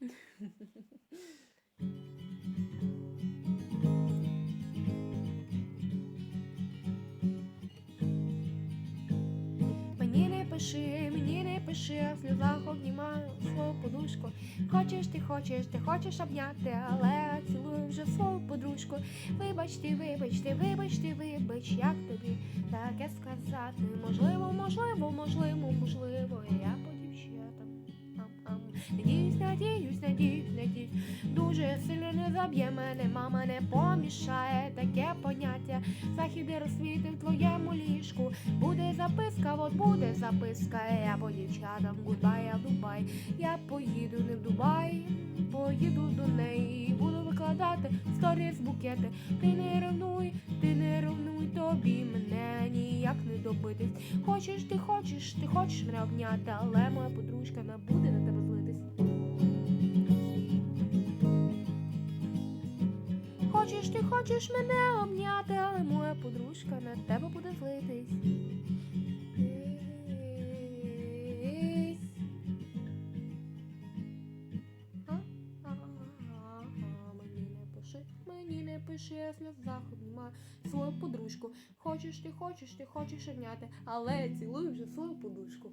Мені не пиши, мені не пиши, а в сльозах обнімаю свою подушку. Хочеш, ти хочеш, ти хочеш обняти, але цілую вже свою подружку. Вибачте, вибачте, вибачте, вибач, як тобі таке сказати. Можливо, можливо, можливо, можливо, Надіюсь, надіюсь, надіюсь, надіюсь. Дуже сильно не заб'є мене, мама не помішає таке поняття. Захід і розсвіти в твоєму ліжку. Буде записка, от буде записка. Я по дівчатам, гудбай, я в Дубай. Я поїду не в Дубай, поїду до неї. Буду викладати сторіс букети. Ти не ревнуй, ти не ревнуй, тобі мене ніяк не добитись. Хочеш, ти хочеш, ти хочеш мене обняти, але моя подружка не буде на тебе Хочеш, ти хочеш мене обняти, але моя подружка на тебе буде злитись. Мені не пиши, я в сльозах обнімаю свою подружку. Хочеш, ти хочеш, ти хочеш обняти, але цілую вже свою подушку.